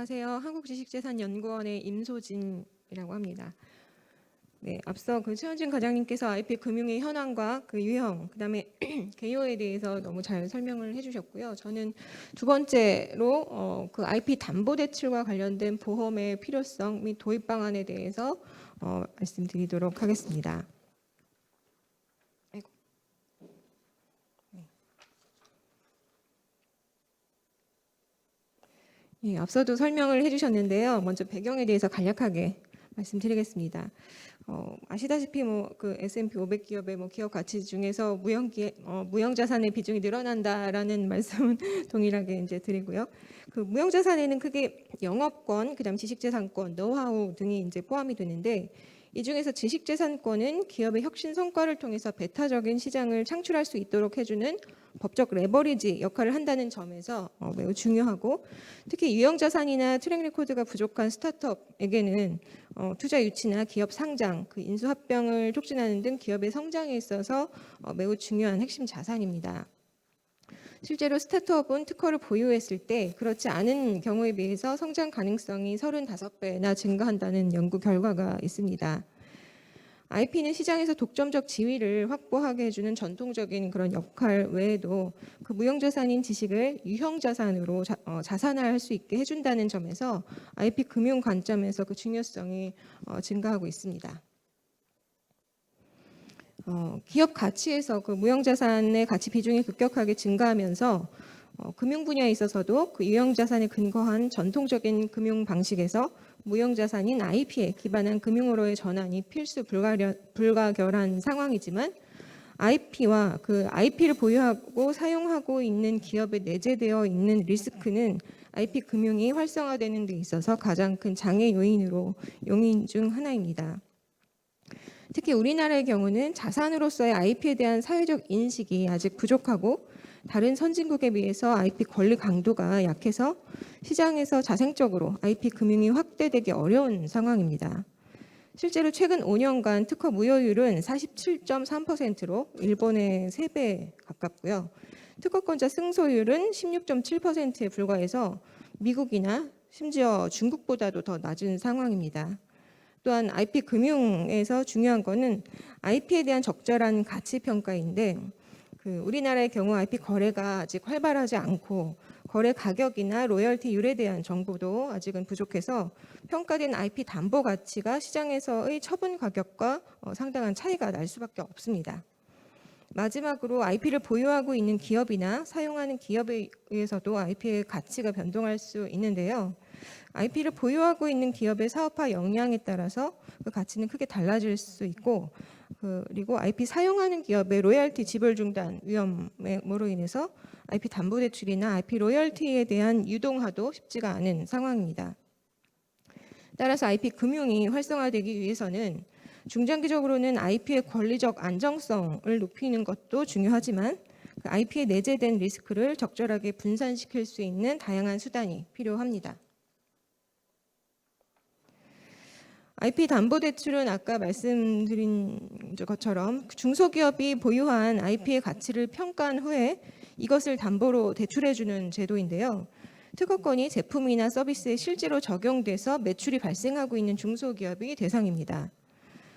안녕하세요. 한국지식재산연구원의 임소진이라고 합니다. 네, 앞서 그 최현진 과장님께서 IP 금융의 현황과 그 유형, 그다음에 개요에 대해서 너무 잘 설명을 해주셨고요. 저는 두 번째로 어, 그 IP 담보 대출과 관련된 보험의 필요성 및 도입 방안에 대해서 어, 말씀드리도록 하겠습니다. 아이고. 네. 예, 앞서도 설명을 해주셨는데요. 먼저 배경에 대해서 간략하게 말씀드리겠습니다. 어, 아시다시피 뭐 그 S&P 500 기업의 뭐 기업 가치 중에서 무형 기 어, 무형 자산의 비중이 늘어난다라는 말씀은 동일하게 이제 드리고요. 그 무형 자산에는 크게 영업권, 그다음 지식재산권, 노하우 등이 이제 포함이 되는데 이 중에서 지식재산권은 기업의 혁신 성과를 통해서 배타적인 시장을 창출할 수 있도록 해주는 법적 레버리지 역할을 한다는 점에서 어, 매우 중요하고 특히 유형 자산이나 트랙 레코드가 부족한 스타트업에게는 어, 투자 유치나 기업 상장, 그 인수 합병을 촉진하는 등 기업의 성장에 있어서 어, 매우 중요한 핵심 자산입니다. 실제로 스타트업은 특허를 보유했을 때 그렇지 않은 경우에 비해서 성장 가능성이 35배나 증가한다는 연구 결과가 있습니다. IP는 시장에서 독점적 지위를 확보하게 해주는 전통적인 그런 역할 외에도 그 무형자산인 지식을 유형자산으로 자, 어, 자산화할 수 있게 해준다는 점에서 IP 금융 관점에서 그 중요성이 어, 증가하고 있습니다. 어, 기업 가치에서 그 무형자산의 가치 비중이 급격하게 증가하면서 어, 금융 분야에 있어서도 그 유형자산에 근거한 전통적인 금융 방식에서 무형자산인 IP에 기반한 금융으로의 전환이 필수 불가결한 상황이지만 IP와 그 IP를 보유하고 사용하고 있는 기업에 내재되어 있는 리스크는 IP 금융이 활성화되는 데 있어서 가장 큰 장애 요인으로 용인 중 하나입니다. 특히 우리나라의 경우는 자산으로서의 IP에 대한 사회적 인식이 아직 부족하고 다른 선진국에 비해서 IP 권리 강도가 약해서 시장에서 자생적으로 IP 금융이 확대되기 어려운 상황입니다. 실제로 최근 5년간 특허 무효율은 47.3%로 일본의 3배 가깝고요. 특허권자 승소율은 16.7%에 불과해서 미국이나 심지어 중국보다도 더 낮은 상황입니다. 또한 IP 금융에서 중요한 거는 IP에 대한 적절한 가치 평가인데 그 우리나라의 경우 IP 거래가 아직 활발하지 않고 거래 가격이나 로열티율에 대한 정보도 아직은 부족해서 평가된 IP 담보 가치가 시장에서의 처분 가격과 어, 상당한 차이가 날 수밖에 없습니다. 마지막으로 IP를 보유하고 있는 기업이나 사용하는 기업에 의해서도 IP의 가치가 변동할 수 있는데요. IP를 보유하고 있는 기업의 사업화 역량에 따라서 그 가치는 크게 달라질 수 있고 그리고 IP 사용하는 기업의 로열티 지불 중단 위험으로 인해서 IP 담보 대출이나 IP 로열티에 대한 유동화도 쉽지가 않은 상황입니다. 따라서 IP 금융이 활성화되기 위해서는 중장기적으로는 IP의 권리적 안정성을 높이는 것도 중요하지만 그 IP에 내재된 리스크를 적절하게 분산시킬 수 있는 다양한 수단이 필요합니다. IP 담보 대출은 아까 말씀드린 것처럼 중소기업이 보유한 IP의 가치를 평가한 후에 이것을 담보로 대출해 주는 제도인데요. 특허권이 제품이나 서비스에 실제로 적용돼서 매출이 발생하고 있는 중소기업이 대상입니다.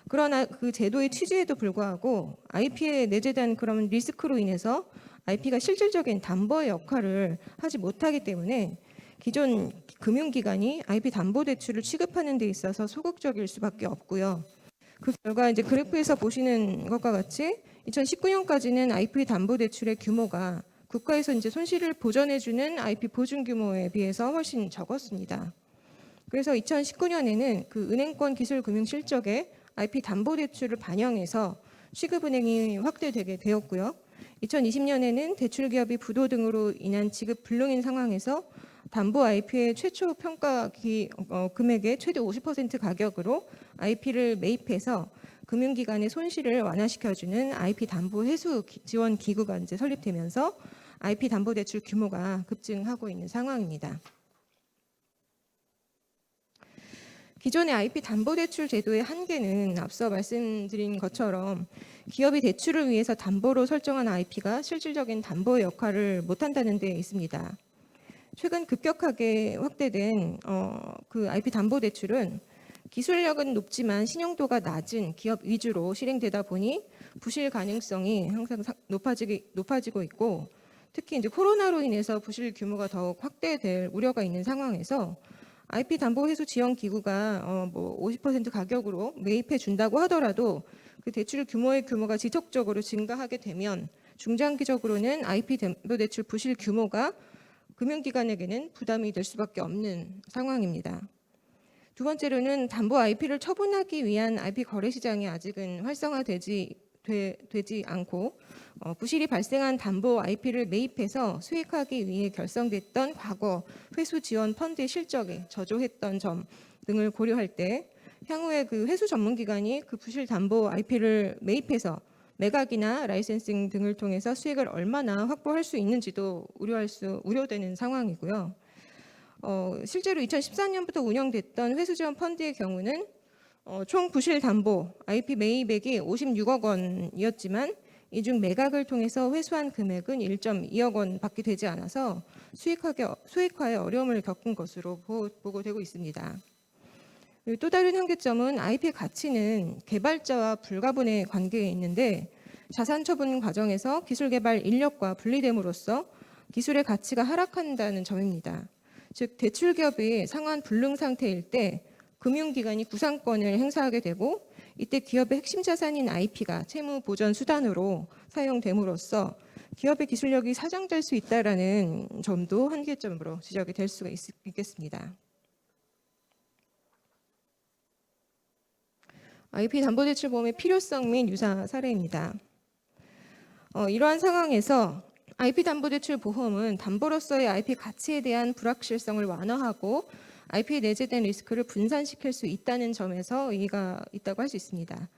그러나 그 제도의 취지에도 불구하고 IP에 내재된 그런 리스크로 인해서 IP가 실질적인 담보의 역할을 하지 못하기 때문에 기존 금융기관이 IP 담보 대출을 취급하는 데 있어서 소극적일 수밖에 없고요. 그 결과 이제 그래프에서 보시는 것과 같이 2019년까지는 IP 담보 대출의 규모가 국가에서 이제 손실을 보전해주는 IP 보증 규모에 비해서 훨씬 적었습니다. 그래서 2019년에는 그 은행권 기술 금융 실적에 IP 담보 대출을 반영해서 취급은행이 확대되게 되었고요. 2020년에는 대출 기업이 부도 등으로 인한 지급 불능인 상황에서 담보 IP의 최초 평가 기, 어, 금액의 최대 50% 가격으로 IP를 매입해서 금융기관의 손실을 완화시켜주는 IP 담보 회수 지원 기구가 이제 설립되면서 IP 담보 대출 규모가 급증하고 있는 상황입니다. 기존의 IP 담보대출 제도의 한계는 앞서 말씀드린 것처럼 기업이 대출을 위해서 담보로 설정한 IP가 실질적인 담보 역할을 못한다는 데 있습니다. 최근 급격하게 확대된 어, 그 IP 담보 대출은 기술력은 높지만 신용도가 낮은 기업 위주로 실행되다 보니 부실 가능성이 항상 사- 높아지기, 높아지고 있고 특히 이제 코로나로 인해서 부실 규모가 더욱 확대될 우려가 있는 상황에서 IP 담보 회수 지원 기구가 어, 뭐50% 가격으로 매입해 준다고 하더라도 그 대출 규모의 규모가 지속적으로 증가하게 되면 중장기적으로는 IP 담보 대출 부실 규모가 금융기관에게는 부담이 될 수밖에 없는 상황입니다. 두 번째로는 담보 IP를 처분하기 위한 IP 거래 시장이 아직은 활성화되지 되, 되지 않고 어, 부실이 발생한 담보 IP를 매입해서 수익하기 위해 결성됐던 과거 회수 지원 펀드의 실적에 저조했던 점 등을 고려할 때 향후에 그 회수 전문 기관이 그 부실 담보 IP를 매입해서 매각이나 라이센싱 등을 통해서 수익을 얼마나 확보할 수 있는지도 우려할 수 우려되는 상황이고요. 어, 실제로 2014년부터 운영됐던 회수지원 펀드의 경우는 어, 총 부실 담보 IP 매입액이 56억 원이었지만 이 중 매각을 통해서 회수한 금액은 1.2억 원밖에 되지 않아서 수익하게, 수익화에 어려움을 겪은 것으로 보, 보고되고 있습니다. 또 다른 한계점은 IP 가치는 개발자와 불가분의 관계에 있는데 자산 처분 과정에서 기술 개발 인력과 분리됨으로써 기술의 가치가 하락한다는 점입니다. 즉 대출 기업이 상환 불능 상태일 때 금융기관이 구상권을 행사하게 되고 이때 기업의 핵심 자산인 IP가 채무 보전 수단으로 사용됨으로써 기업의 기술력이 사장될 수 있다라는 점도 한계점으로 지적이 될 수가 있, 있겠습니다. IP 담보대출 보험의 필요성 및 유사 사례입니다. 어, 이러한 상황에서 IP 담보대출 보험은 담보로서의 IP 가치에 대한 불확실성을 완화하고 IP에 내재된 리스크를 분산시킬 수 있다는 점에서 의의가 있다고 할 수 있습니다.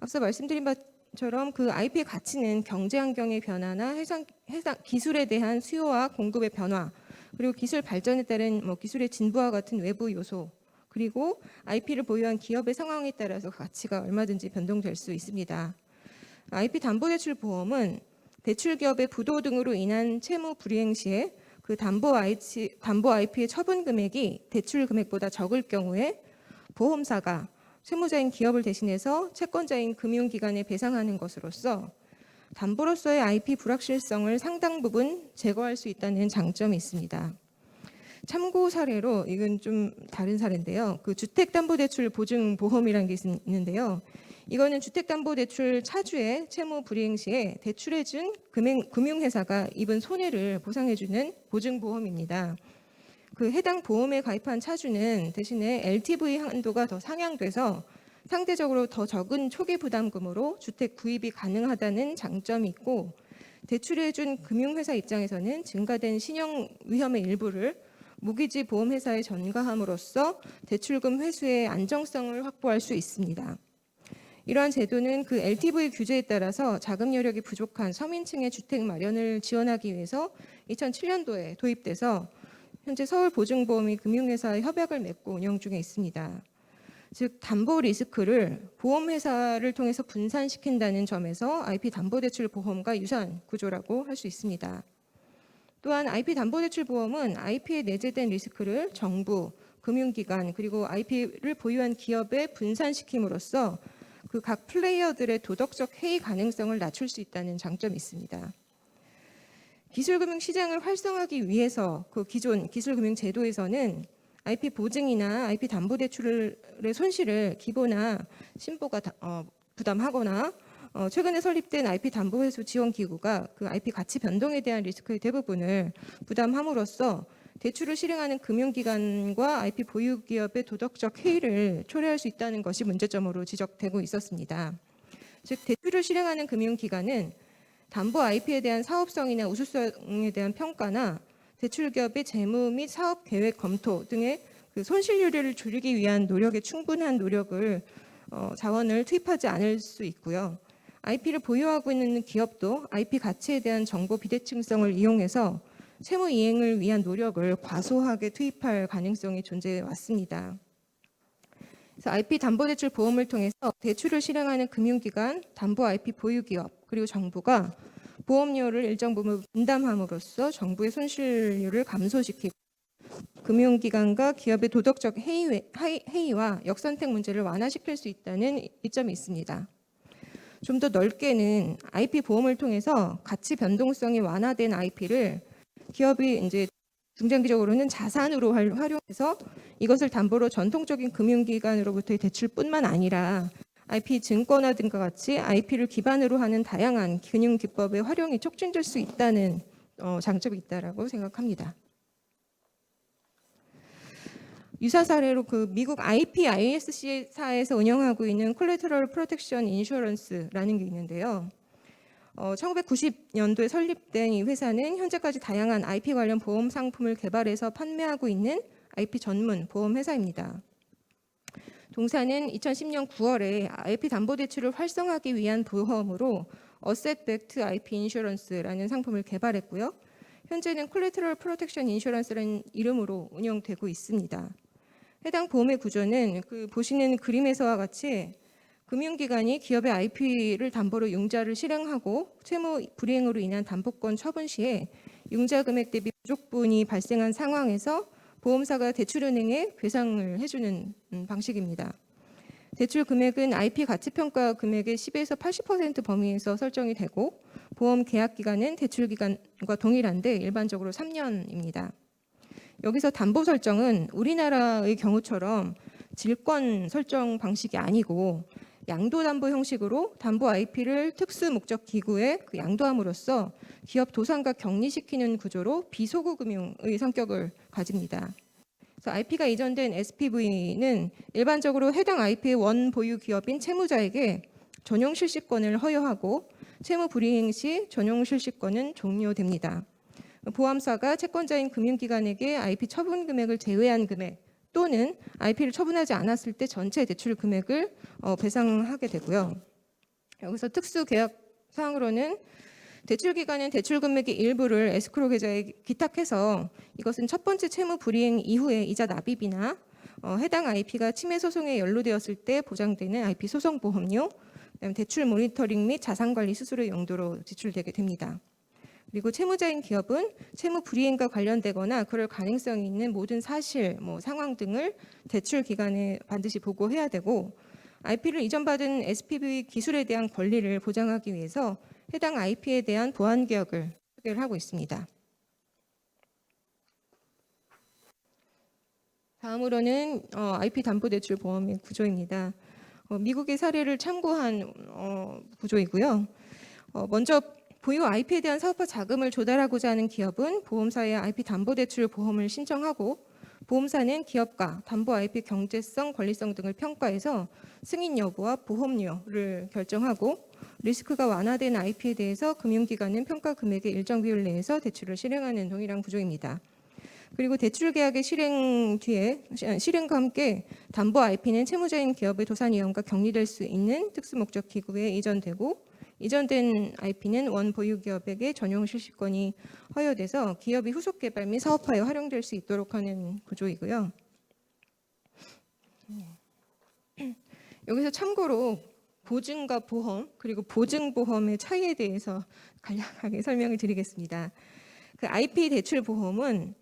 앞서 말씀드린 것처럼 그 IP의 가치는 경제 환경의 변화나 해상, 해상 기술에 대한 수요와 공급의 변화 그리고 기술 발전에 따른 뭐 기술의 진보와 같은 외부 요소 그리고 IP를 보유한 기업의 상황에 따라서 가치가 얼마든지 변동될 수 있습니다. IP 담보대출 보험은 대출 기업의 부도 등으로 인한 채무 불이행 시에 그 담보 IP, 담보 IP의 처분 금액이 대출 금액보다 적을 경우에 보험사가 채무자인 기업을 대신해서 채권자인 금융기관에 배상하는 것으로서 담보로서의 IP 불확실성을 상당 부분 제거할 수 있다는 장점이 있습니다. 참고 사례로 이건 좀 다른 사례인데요. 그 주택담보대출 보증보험이라는 게 있- 있는데요. 이거는 주택담보대출 차주의 채무 불이행 시에 대출해준 금융, 금융 회사가 입은 손해를 보상해주는 보증보험입니다. 그 해당 보험에 가입한 차주는 대신에 LTV 한도가 더 상향돼서 상대적으로 더 적은 초기 부담금으로 주택 구입이 가능하다는 장점이 있고 대출해준 금융회사 입장에서는 증가된 신용 위험의 일부를 무기지 보험회사에 전가함으로써 대출금 회수의 안정성을 확보할 수 있습니다. 이러한 제도는 그 LTV 규제에 따라서 자금 여력이 부족한 서민층의 주택 마련을 지원하기 위해서 2007년도에 도입돼서 현재 서울보증보험이 금융회사와 협약을 맺고 운영 중에 있습니다. 즉 담보 리스크를 보험회사를 통해서 분산시킨다는 점에서 IP 담보대출 보험과 유사한 구조라고 할 수 있습니다. 또한 IP 담보대출 보험은 IP에 내재된 리스크를 정부, 금융기관 그리고 IP를 보유한 기업에 분산시킴으로써 그 각 플레이어들의 도덕적 해이 가능성을 낮출 수 있다는 장점이 있습니다. 기술금융 시장을 활성화하기 위해서 그 기존 기술금융 제도에서는 IP 보증이나 IP 담보 대출의 손실을 기보나 신보가 다- 어, 부담하거나 어, 최근에 설립된 IP 담보 회수 지원 기구가 그 IP 가치 변동에 대한 리스크의 대부분을 부담함으로써 대출을 실행하는 금융기관과 IP 보유 기업의 도덕적 해이를 초래할 수 있다는 것이 문제점으로 지적되고 있었습니다. 즉 대출을 실행하는 금융기관은 담보 IP에 대한 사업성이나 우수성에 대한 평가나 대출 기업의 재무 및 사업 계획 검토 등의 그 손실률을 줄이기 위한 노력에 충분한 노력을 어, 자원을 투입하지 않을 수 있고요. IP를 보유하고 있는 기업도 IP 가치에 대한 정보 비대칭성을 이용해서 채무 이행을 위한 노력을 과소하게 투입할 가능성이 존재해 왔습니다. 그래서 IP 담보대출 보험을 통해서 대출을 실행하는 금융기관, 담보 IP 보유기업 그리고 정부가 보험료를 일정 부분 분담함으로써 정부의 손실률을 감소시키고 금융기관과 기업의 도덕적 해이, 해이와 역선택 문제를 완화시킬 수 있다는 이점이 있습니다. 좀 더 넓게는 IP 보험을 통해서 가치 변동성이 완화된 IP를 기업이 이제 중장기적으로는 자산으로 활- 활용해서 이것을 담보로 전통적인 금융기관으로부터의 대출뿐만 아니라 IP 증권화 등과 같이 IP를 기반으로 하는 다양한 금융 기법의 활용이 촉진될 수 있다는 어, 장점이 있다라고 생각합니다. 유사 사례로 그 미국 IPISC사에서 운영하고 있는 Collateral Protection Insurance라는 게 있는데요. 어, 1990년도에 설립된 이 회사는 현재까지 다양한 IP 관련 보험 상품을 개발해서 판매하고 있는 IP 전문 보험 회사입니다. 동사는 2010년 9월에 IP 담보 대출을 활성화하기 위한 보험으로 Asset Backed IP Insurance라는 상품을 개발했고요. 현재는 Collateral Protection Insurance라는 이름으로 운영되고 있습니다. 해당 보험의 구조는 그 보시는 그림에서와 같이 금융기관이 기업의 IP를 담보로 융자를 실행하고 채무 불이행으로 인한 담보권 처분 시에 융자 금액 대비 부족분이 발생한 상황에서 보험사가 대출은행에 배상을 해주는 음, 방식입니다. 대출 금액은 IP 가치평가 금액의 10에서 80% 범위에서 설정이 되고 보험 계약 기간은 대출 기간과 동일한데 일반적으로 3년입니다. 여기서 담보 설정은 우리나라의 경우처럼 질권 설정 방식이 아니고 양도담보 형식으로 담보 IP를 특수 목적 기구에 그 양도함으로써 기업 도산과 격리시키는 구조로 비소구 금융의 성격을 가집니다. 그래서 IP가 이전된 SPV는 일반적으로 해당 IP의 원 보유 기업인 채무자에게 전용 실시권을 허여하고 채무 불이행 시 전용 실시권은 종료됩니다. 보험사가 채권자인 금융기관에게 IP 처분 금액을 제외한 금액 또는 IP를 처분하지 않았을 때 전체 대출 금액을 어, 배상하게 되고요. 여기서 특수 계약 사항으로는 대출 기간은 대출 금액의 일부를 에스크로 계좌에 기탁해서 이것은 첫 번째 채무 불이행 이후에 이자 납입이나 어, 해당 IP가 침해 소송에 연루되었을 때 보장되는 IP 소송 보험료, 그다음에 대출 모니터링 및 자산 관리 수수료 용도로 지출되게 됩니다. 그리고 채무자인 기업은 채무 불이행과 관련되거나 그럴 가능성이 있는 모든 사실, 뭐 상황 등을 대출 기간에 반드시 보고해야 되고 IP를 이전받은 SPV 기술에 대한 권리를 보장하기 위해서 해당 IP에 대한 보안 개혁을 소개를 하고 있습니다. 다음으로는 어, IP 담보대출 보험의 구조입니다. 어, 미국의 사례를 참고한 어, 구조이고요. 어, 먼저 보유 IP에 대한 사업화 자금을 조달하고자 하는 기업은 보험사에 IP 담보대출 보험을 신청하고 보험사는 기업과 담보 IP 경제성, 권리성 등을 평가해서 승인 여부와 보험료를 결정하고 리스크가 완화된 IP에 대해서 금융기관은 평가 금액의 일정 비율 내에서 대출을 실행하는 동일한 구조입니다. 그리고 대출 계약의 실행 뒤에 실행과 함께 담보 IP는 채무자인 기업의 도산 위험과 격리될 수 있는 특수 목적 기구에 이전되고 이전된 IP는 원 보유 기업에게 전용 실시권이 허여돼서 기업이 후속 개발 및 사업화에 활용될 수 있도록 하는 구조이고요. 여기서 참고로 보증과 보험 그리고 보증보험의 차이에 대해서 간략하게 설명을 드리겠습니다. 그 IP 대출 보험은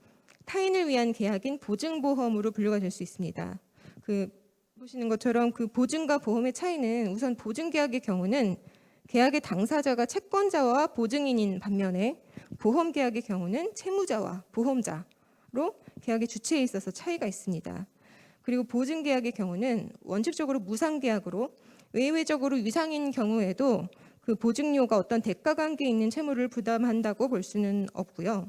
타인을 위한 계약인 보증보험으로 분류가 될 수 있습니다. 그 보시는 것처럼 그 보증과 보험의 차이는 우선 보증 계약의 경우는 계약의 당사자가 채권자와 보증인인 반면에 보험 계약의 경우는 채무자와 보험자로 계약의 주체에 있어서 차이가 있습니다. 그리고 보증 계약의 경우는 원칙적으로 무상 계약으로 외외적으로 유상인 경우에도 그 보증료가 어떤 대가 관계에 있는 채무를 부담한다고 볼 수는 없고요.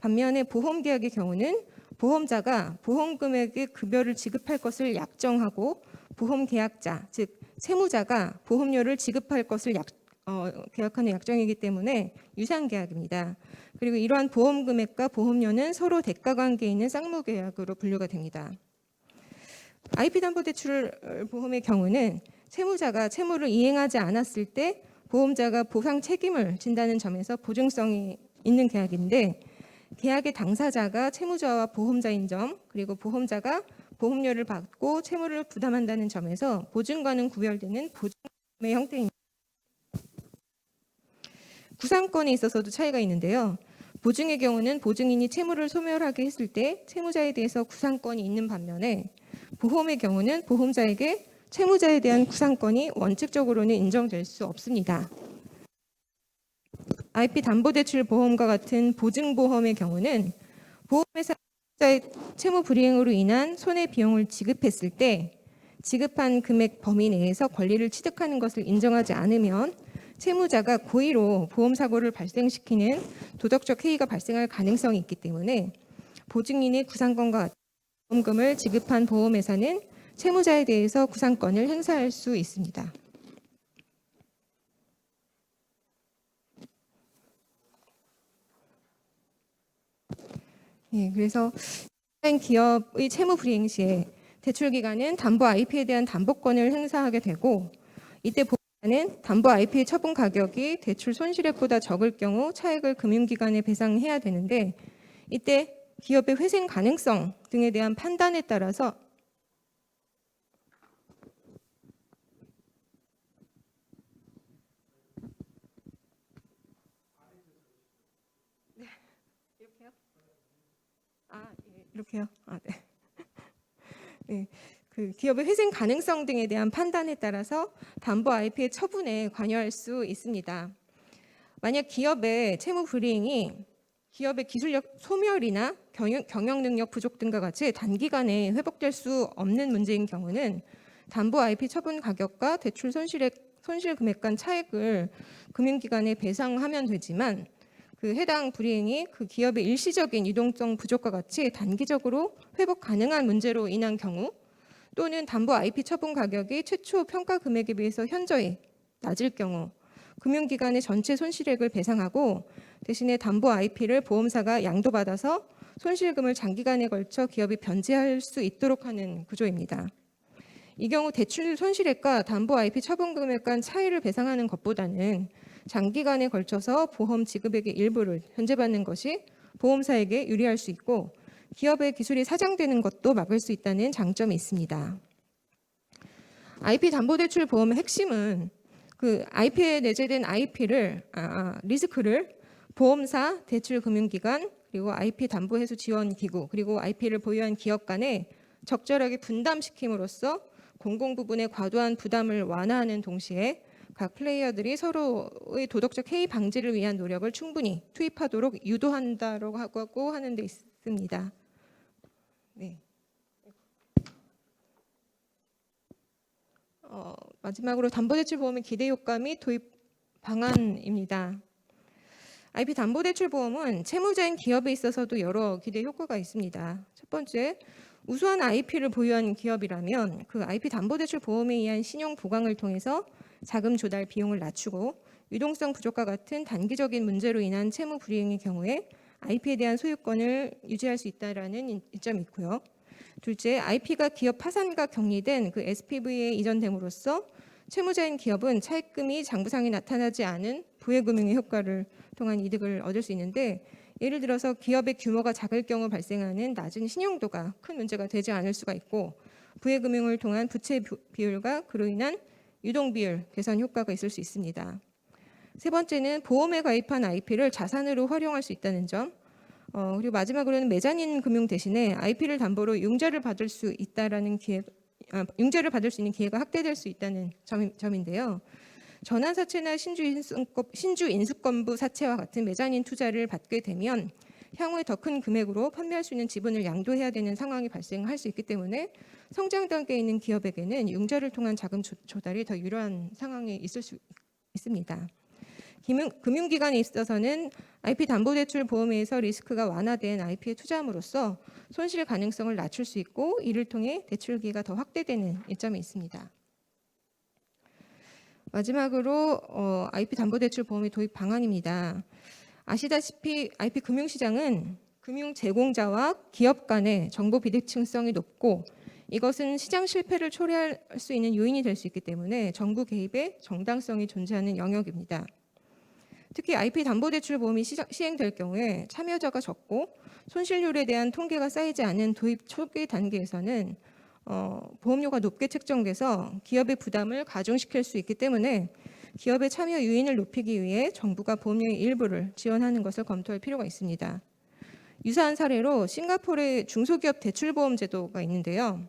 반면에 보험 계약의 경우는 보험자가 보험 금액의 급여를 지급할 것을 약정하고 보험 계약자 즉 세무자가 보험료를 지급할 것을 약, 어, 계약하는 약정이기 때문에 유상 계약입니다. 그리고 이러한 보험 금액과 보험료는 서로 대가 관계에 있는 쌍무 계약으로 분류가 됩니다. IP 담보 대출 보험의 경우는 채무자가 채무를 이행하지 않았을 때 보험자가 보상 책임을 진다는 점에서 보증성이 있는 계약인데 계약의 당사자가 채무자와 보험자인 점 그리고 보험자가 보험료를 받고 채무를 부담한다는 점에서 보증과는 구별되는 보증의 형태입니다. 구상권에 있어서도 차이가 있는데요. 보증의 경우는 보증인이 채무를 소멸하게 했을 때 채무자에 대해서 구상권이 있는 반면에 보험의 경우는 보험자에게 채무자에 대한 구상권이 원칙적으로는 인정될 수 없습니다. IP 담보대출 보험과 같은 보증보험의 경우는 보험회사의 채무 불이행으로 인한 손해 비용을 지급했을 때 지급한 금액 범위 내에서 권리를 취득하는 것을 인정하지 않으면 채무자가 고의로 보험 사고를 발생시키는 도덕적 해이가 발생할 가능성이 있기 때문에 보증인의 구상권과 보험금을 지급한 보험회사는 채무자에 대해서 구상권을 행사할 수 있습니다. 예, 그래서 한 기업의 채무 불이행 시에 대출 기관은 담보 IP에 대한 담보권을 행사하게 되고 이때 보험자 는 담보 IP의 처분 가격이 대출 손실액보다 적을 경우 차액을 금융기관에 배상해야 되는데 이때 기업의 회생 가능성 등에 대한 판단에 따라서 네? 아, 예, 이렇게요? 아, 네. 네, 그 기업의 회생 가능성 등에 대한 판단에 따라서 담보 IP의 처분에 관여할 수 있습니다. 만약 기업의 채무 불이행이 기업의 기술력 소멸이나 경영, 경영 능력 부족 등과 같이 단기간에 회복될 수 없는 문제인 경우는 담보 IP 처분 가격과 대출 손실액 손실 금액 간 차액을 금융기관에 배상하면 되지만 그 해당 불이행이 그 기업의 일시적인 유동성 부족과 같이 단기적으로 회복 가능한 문제로 인한 경우 또는 담보 IP 처분 가격이 최초 평가 금액에 비해서 현저히 낮을 경우 금융기관의 전체 손실액을 배상하고 대신에 담보 IP를 보험사가 양도받아서 손실금을 장기간에 걸쳐 기업이 변제할 수 있도록 하는 구조입니다. 이 경우 대출 손실액과 담보 IP 처분 금액 간 차이를 배상하는 것보다는 장기간에 걸쳐서 보험 지급액의 일부를 변제받는 것이 보험사에게 유리할 수 있고 기업의 기술이 사장되는 것도 막을 수 있다는 장점이 있습니다. IP 담보대출 보험의 핵심은 그 IP에 내재된 IP를 아, 아, 리스크를 보험사, 대출금융기관 그리고 IP 담보회수 지원 기구 그리고 IP를 보유한 기업 간에 적절하게 분담시킴으로써 공공 부분의 과도한 부담을 완화하는 동시에 각 플레이어들이 서로의 도덕적 해이 방지를 위한 노력을 충분히 투입하도록 유도한다라고 하고 하는 데 있습니다. 네. 어, 마지막으로 담보대출 보험의 기대 효과 및 도입 방안입니다. IP 담보대출 보험은 채무자인 기업에 있어서도 여러 기대 효과가 있습니다. 첫 번째, 우수한 IP를 보유한 기업이라면 그 IP 담보대출 보험에 의한 신용 보강을 통해서 자금 조달 비용을 낮추고 유동성 부족과 같은 단기적인 문제로 인한 채무 불이행의 경우에 IP에 대한 소유권을 유지할 수 있다라는 이점이 있고요. 둘째, IP가 기업 파산과 격리된 그 SPV에 이전됨으로써 채무자인 기업은 차입금이 장부상에 나타나지 않은 부해금융의 효과를 통한 이득을 얻을 수 있는데 예를 들어서 기업의 규모가 작을 경우 발생하는 낮은 신용도가 큰 문제가 되지 않을 수가 있고 부해금융을 통한 부채 비율과 그로 인한 유동 비율 개선 효과가 있을 수 있습니다. 세 번째는 보험에 가입한 IP를 자산으로 활용할 수 있다는 점. 어, 그리고 마지막으로는 메자닌 금융 대신에 IP를 담보로 융자를 받을 수 있다라는 기회, 아, 융자를 받을 수 있는 기회가 확대될 수 있다는 점, 점인데요. 전환사채나 신주인수권, 신주인수권부 사채와 같은 메자닌 투자를 받게 되면 향후에 더 큰 금액으로 판매할 수 있는 지분을 양도해야 되는 상황이 발생할 수 있기 때문에 성장 단계에 있는 기업에게는 융자를 통한 자금 조- 조달이 더 유리한 상황에 있을 수 있습니다. 금융, 금융 기관에 있어서는 IP 담보대출 보험에서 리스크가 완화된 IP에 투자함으로써 손실 가능성을 낮출 수 있고 이를 통해 대출기가 더 확대되는 이점이 있습니다. 마지막으로 어, IP 담보대출 보험의 도입 방안입니다. 아시다시피 IP 금융시장은 금융 제공자와 기업 간의 정보 비대칭성이 높고 이것은 시장 실패를 초래할 수 있는 요인이 될 수 있기 때문에 정부 개입의 정당성이 존재하는 영역입니다. 특히 IP 담보대출 보험이 시행될 경우에 참여자가 적고 손실률에 대한 통계가 쌓이지 않은 도입 초기 단계에서는 어, 보험료가 높게 책정돼서 기업의 부담을 가중시킬 수 있기 때문에 기업의 참여 유인을 높이기 위해 정부가 보험료의 일부를 지원하는 것을 검토할 필요가 있습니다. 유사한 사례로 싱가포르의 중소기업 대출보험 제도가 있는데요.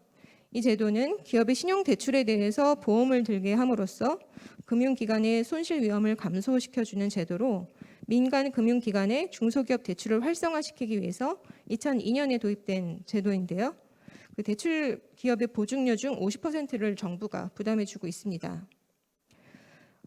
이 제도는 기업의 신용 대출에 대해서 보험을 들게 함으로써 금융기관의 손실 위험을 감소시켜주는 제도로 민간 금융기관의 중소기업 대출을 활성화시키기 위해서 2002년에 도입된 제도인데요. 그 대출 기업의 보증료 중 50%를 정부가 부담해주고 있습니다.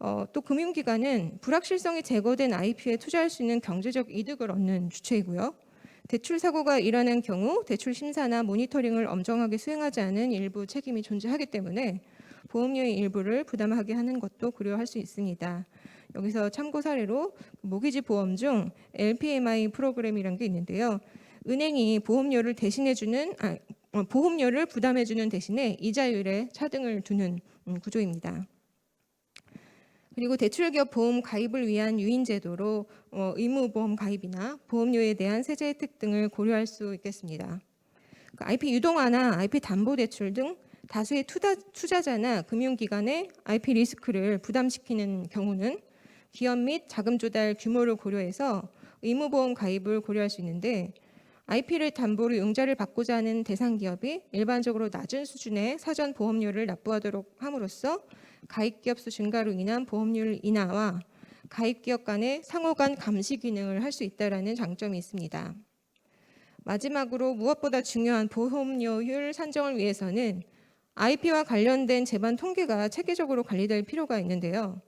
어, 또 금융기관은 불확실성이 제거된 IP에 투자할 수 있는 경제적 이득을 얻는 주체이고요. 대출 사고가 일어난 경우 대출 심사나 모니터링을 엄정하게 수행하지 않은 일부 책임이 존재하기 때문에 보험료의 일부를 부담하게 하는 것도 고려할 수 있습니다. 여기서 참고 사례로 모기지 보험 중 LPMI 프로그램이라는 게 있는데요. 은행이 보험료를 대신해주는 아, 어, 보험료를 부담해주는 대신에 이자율에 차등을 두는 음, 구조입니다. 그리고 대출기업 보험 가입을 위한 유인 제도로 어, 의무 보험 가입이나 보험료에 대한 세제 혜택 등을 고려할 수 있겠습니다. 그 IP 유동화나 IP 담보 대출 등 다수의 투자, 투자자나 금융기관의 IP 리스크를 부담시키는 경우는 기업 및 자금 조달 규모를 고려해서 의무보험 가입을 고려할 수 있는데 IP를 담보로 융자를 받고자 하는 대상 기업이 일반적으로 낮은 수준의 사전 보험료를 납부하도록 함으로써 가입 기업 수 증가로 인한 보험료율 인하와 가입 기업 간의 상호 간 감시 기능을 할 수 있다라는 장점이 있습니다. 마지막으로 무엇보다 중요한 보험료율 산정을 위해서는 IP와 관련된 재반 통계가 체계적으로 관리될 필요가 있는데요.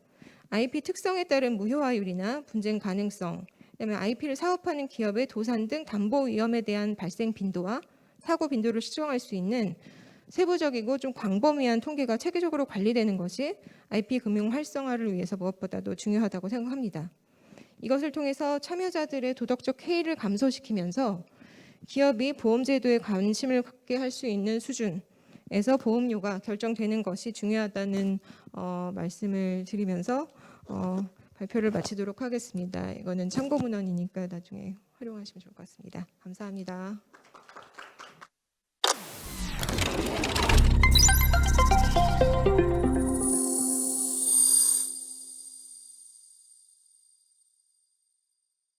IP 특성에 따른 무효화율이나 분쟁 가능성, 그다음에 IP를 사업하는 기업의 도산 등 담보 위험에 대한 발생 빈도와 사고 빈도를 측정할 수 있는 세부적이고 좀 광범위한 통계가 체계적으로 관리되는 것이 IP 금융 활성화를 위해서 무엇보다도 중요하다고 생각합니다. 이것을 통해서 참여자들의 도덕적 해이를 감소시키면서 기업이 보험 제도에 관심을 갖게 할 수 있는 수준에서 보험료가 결정되는 것이 중요하다는 어, 말씀을 드리면서 어, 발표를 마치도록 하겠습니다. 이거는 참고 문헌이니까 나중에 활용하시면 좋을 것 같습니다. 감사합니다.